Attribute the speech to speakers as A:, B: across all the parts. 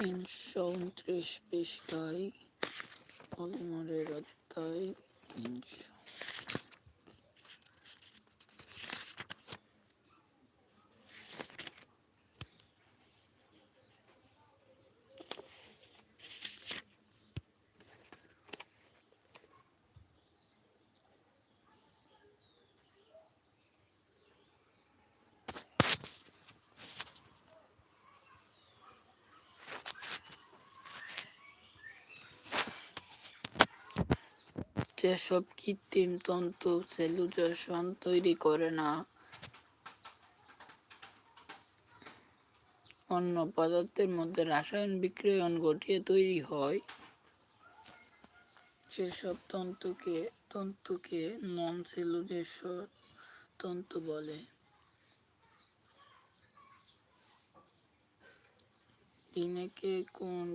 A: তিনশো উনত্রিশ পৃষ্ঠায় পলিমারের অধ্যায় তিনশো। যেসব কৃত্রিম তন্তু সেলুলোজেশন তৈরি করে না, অন্য পদার্থের মধ্যে রাসায়ন বিক্রিয়ন ঘটিয়ে তৈরি হয়। সেসব তন্তুকে তন্তুকে নন সেলুলোজ তন্তু বলে। লিনেকে কোন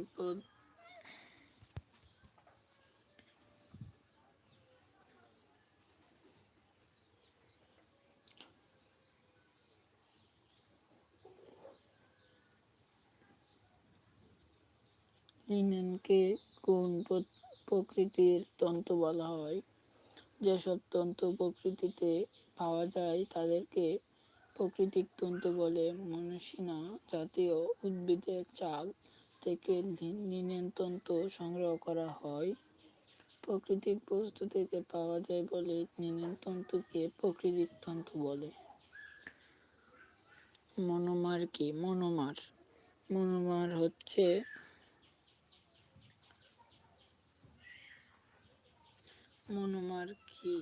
A: লিনেনকে কোন প্রকৃতির তন্তু বলা হয়? যেসব তন্তু প্রকৃতিতে পাওয়া যায়, তাদেরকে প্রকৃতিক তন্তু বলে মনসিনা জাতীয় উদ্ভিদের চাল থেকে লিনেন তন্তু সংগ্রহ করা হয়। প্রাকৃতিক বস্তু থেকে পাওয়া যায় বলে লিনেন তন্তুকে প্রাকৃতিক তন্তু বলে। মনোমার কি? মনোমার। মনোমার হচ্ছে মনোমার কি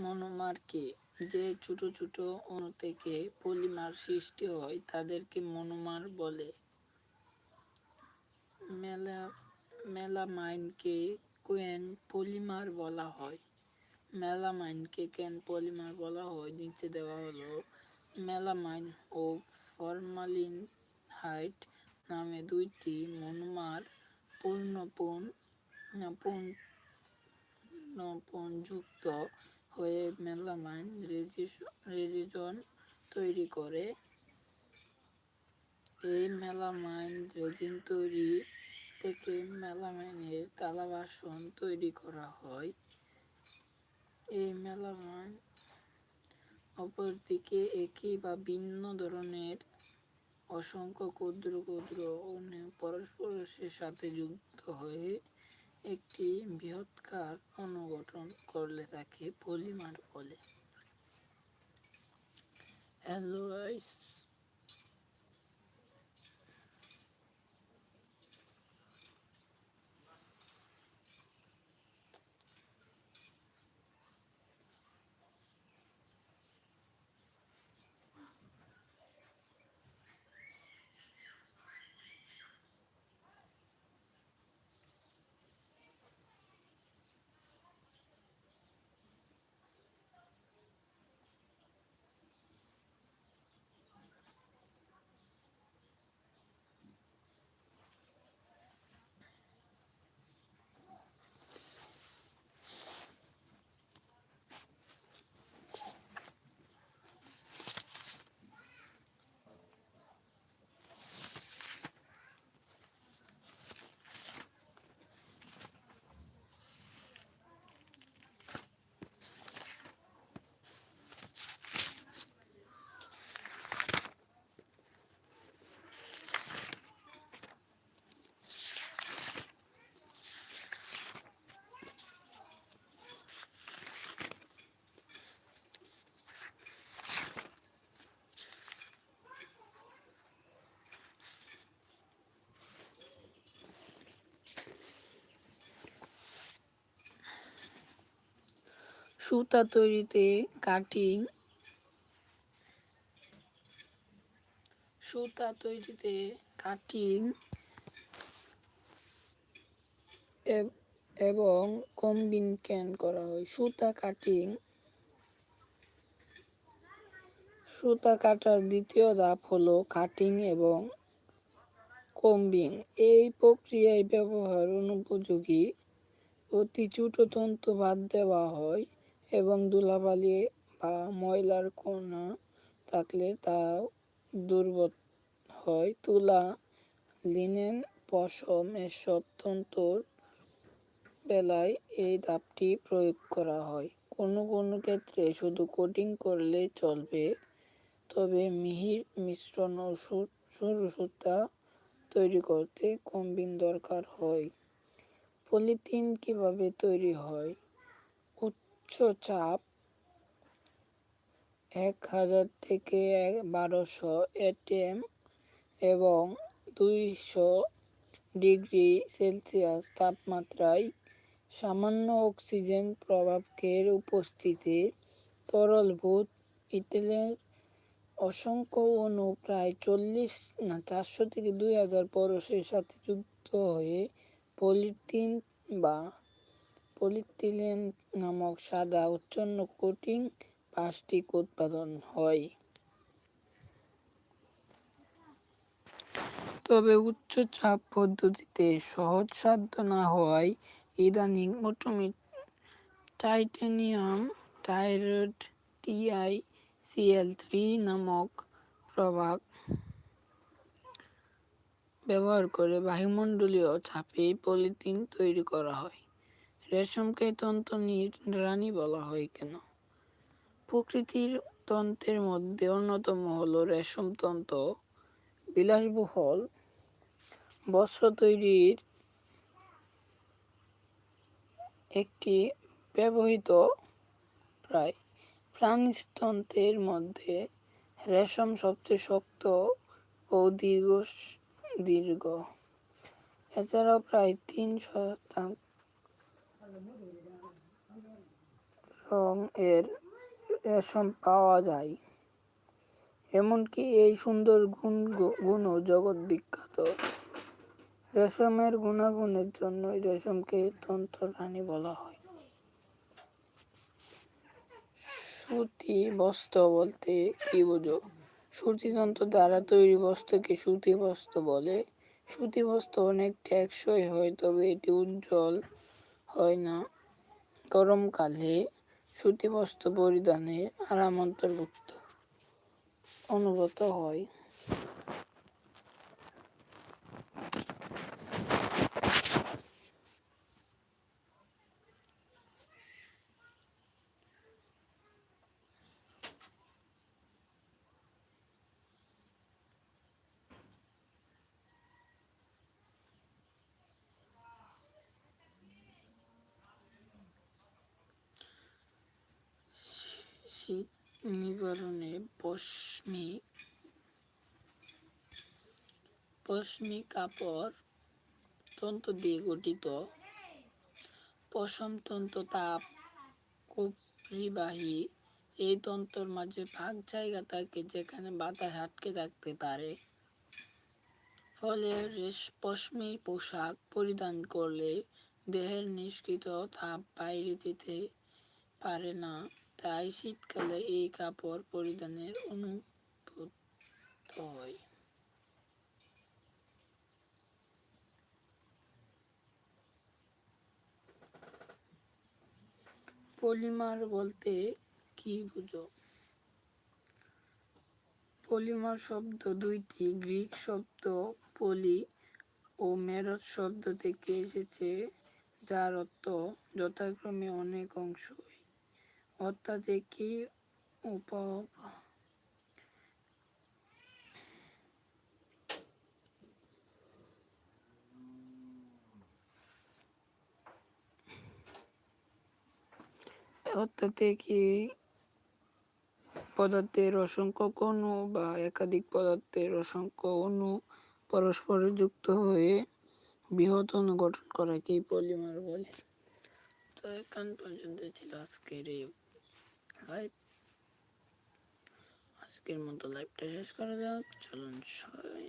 A: মনোমার কি যে ছোট ছোট অণু থেকে পলিমার সৃষ্টি হয়, তাদেরকে মনোমার বলে। মেলা, মেলামাইনকে কেন পলিমার বলা হয়। মেলামাইনকে কেন পলিমার বলা হয়? নিচে দেওয়া হলো, মেলামাইন ও ফরমালিন হাইট নামে দুইটি মনোমার পূর্ণপণ পূর্ণপণযুক্ত হয়ে মেলামাইন রেজিজন তৈরি করে। এই মেলামাইন রেজিন তৈরি থেকে মেলামাইনের তালাবাসন তৈরি করা হয়। এই মেলামাইন অপরদিকে একই বা ভিন্ন ধরনের অসংখ্য ক্ষুদ্র ক্ষুদ্র পরস্পরের সাথে যুক্ত হয়ে একটি বৃহৎকার অনুগঠন করলে তাকে পলিমার বলে। হ্যালো সুতা তৈরিতে কাটিং, সুতা তৈরিতে কাটিং, এবং কম্বিন ক্যান করা হয়? সুতা কাটিং, সুতা কাটার দ্বিতীয় ধাপ হলো কাটিং এবং কম্বিং এই প্রক্রিয়ায় ব্যবহার অনুপযোগী। অতি ছোট তন্তু বাদ দেওয়া হয়। এবং ধুলাবালি বা ময়লার কণা থাকলে তা দুর্বল হয়। তুলা, লিনেন পশম এসব তন্তুর বেলায় এই ধাপটি প্রয়োগ করা হয়। কোনো কোনো ক্ষেত্রে শুধু কোটিং করলে চলবে, তবে মিহির মিশ্রণ ও সরু সুতা তৈরি করতে কম্বিন দরকার হয়? পলিথিন কীভাবে তৈরি হয়? চাপ এক হাজার থেকে বারোশো এটিএম এবং দুইশো ডিগ্রি সেলসিয়াস তাপমাত্রায় সামান্য অক্সিজেন প্রভাবকের উপস্থিতি, তরলভূত ইথিলের অসংখ্য অণু প্রায় চল্লিশ না চারশো থেকে দুই হাজার পরশের সাথে যুক্ত হয়ে পলিথিন বা পলিথিলেন নামক সাদা, উচ্ছন্ন কোটিং প্লাস্টিক উৎপাদন হয়। তবে উচ্চ চাপ পদ্ধতিতে সহজসাধ্য না হওয়ায় ইদানিং অটোমেট, টাইটেনিয়াম টাইরয়েড টিআই সিএল থ্রি নামক প্রভাগ ব্যবহার করে বায়ুমণ্ডলীয় চাপে পলিথিন তৈরি করা হয়। রেশমকে তন্ত্র রানী বলা হয় কেন? প্রকৃতির তন্ত্রের মধ্যে অন্যতম হল রেশম তন্ত্র বিলাসবহুল বস্ত্র তৈরির একটি ব্যবহৃত প্রায় প্রাণীতন্ত্রের মধ্যে রেশম সবচেয়ে শক্ত ও দীর্ঘ দীর্ঘ। এছাড়াও প্রায় তিন শতাংশ এর রেশম পাওয়া যায়। এমনকি এই সুন্দর গুণ গুণও জগৎ বিখ্যাত। রেশমের গুণাগুণের জন্যই রেশমকে তন্ত্র রানী বলা হয়। সুতি বস্ত্র বলতে কি বোঝো? সুতিতন্ত্র দ্বারা তৈরি বস্ত্রকে সুতি বস্ত্র বলে। সুতি বস্ত্র অনেক টেকসই হয়, তবে এটি উজ্জ্বল হয় না। গরমকালে সুতি বস্ত্র পরিধানে আরাম অন্তর্ভুক্ত অনুভূত হয়। শীত নিবারণে পশমি পশমি কাপড় তন্তু দিয়ে গঠিত। পশম তন্তু তাপ পরিবাহী এই তন্ত্রর মাঝে ফাঁক জায়গা থাকে যেখানে বাতাস আটকে থাকতে পারে। ফলে পশমি পোশাক পরিধান করলে দেহের নিষ্কৃত তাপ বাইরে যেতে পারে না। তাই শীতকালে এই কাপড় পরিধানের অনুভূত হয়। পলিমার বলতে কি বুঝো? পলিমার শব্দ দুইটি, গ্রিক শব্দ পলি ও মেরজ শব্দ থেকে এসেছে, যার অর্থ যথাক্রমে অনেক অংশ। একই উপ একই পদার্থের অসংখ্য কণু বা একাধিক পদার্থের অসংখ্য অণু পরস্পরে যুক্ত হয়ে বৃহৎ অণু গঠন করাকেই পলিমার বলে তো এখান পর্যন্ত ছিল আজকের এই লাইভ আজকের মতো লাইভটা শেষ করা যাক। চলুন সবাই।